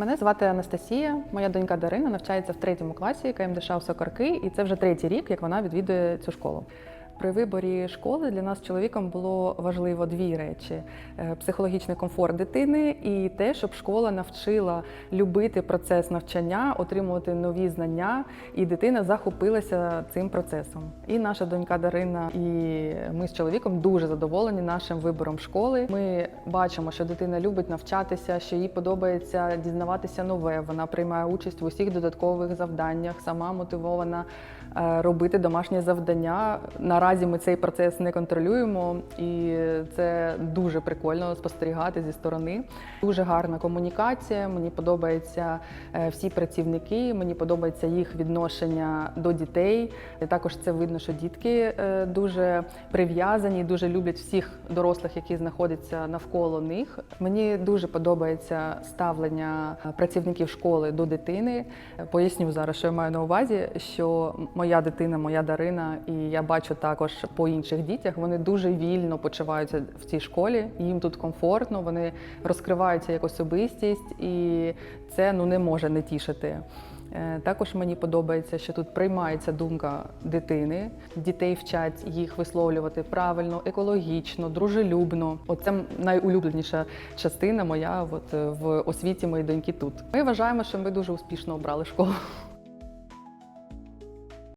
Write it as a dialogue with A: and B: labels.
A: Мене звати Анастасія. Моя донька Дарина навчається в третьому класі КМДШ у Сокарки, і це вже третій рік, як вона відвідує цю школу. При виборі школи для нас чоловіком було важливо дві речі: Е, психологічний комфорт дитини і те, щоб школа навчила любити процес навчання, отримувати нові знання, і дитина захопилася цим процесом. І наша донька Дарина, і ми з чоловіком дуже задоволені нашим вибором школи. Ми бачимо, що дитина любить навчатися, що їй подобається дізнаватися нове. Вона приймає участь в усіх додаткових завданнях, сама мотивована е, робити домашні завдання. Наразі ми цей процес не контролюємо, і це дуже прикольно спостерігати зі сторони. Дуже гарна комунікація. Мені подобаються е, всі працівники, мені подобається їх відношення до дітей. Також це видно, що дітки е, дуже прив'язані, дуже люблять всіх дорослих, які знаходяться навколо них. Мені дуже подобається ставлення е, працівників школи до дитини. Поясню зараз, що я маю на увазі, що моя дитина, моя Дарина, і я бачу також по інших дітях, вони дуже вільно почуваються в цій школі. Їм тут комфортно, вони розкриваються як особистість, і це ну не може не тішити. Е, Також мені подобається, що тут приймається думка дитини. Дітей вчать їх висловлювати правильно, екологічно, дружелюбно. Оце найулюбленіша частина моя от, е, в освіті моєї доньки тут. Ми вважаємо, що ми дуже успішно обрали школу.